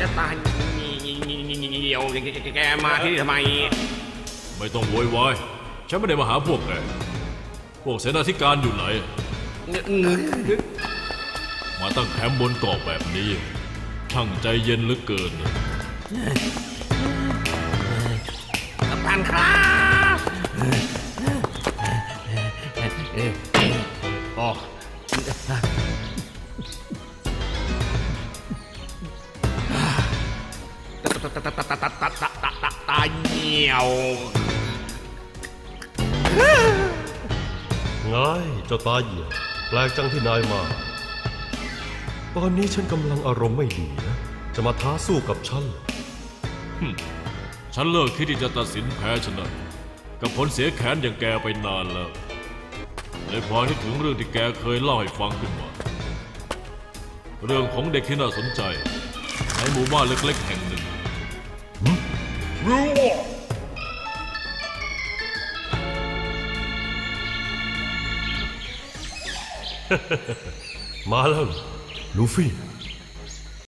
จะตายเหี่ยวแกมาที่นี่ทำไม ไม่ต้องโวยวายฉันไม่ได้มาหาพวกแกพวกเสนาธิการอยู่ไหน มาตั้งแคมป์บนเกาะแบบนี้ช่างใจเย็นเหลือเกินกัปตันครับโอ้ ตาตาตาตาตาตาตาตาตาตาเหี่ยวไงเจ้าตาเหี่ยวแปลกจังที่นายมา ตอนนี้ฉันกำลังอารมณ์ไม่ดีนะ จะมาท้าสู้กับฉัน ฉันเลิกคิดที่จะตัดสินแพ้ชนะกับผลเสียแขนอย่างแกไปนานแล้วเลยพอนึกถึงเรื่องที่แกเคยเล่าให้ฟังขึ้นมาเรื่องของเด็กที่น่าสนใจ ในหมู่บ้านเล็กๆแห่งหนึ่ง Rule one. Marlon, Luffy.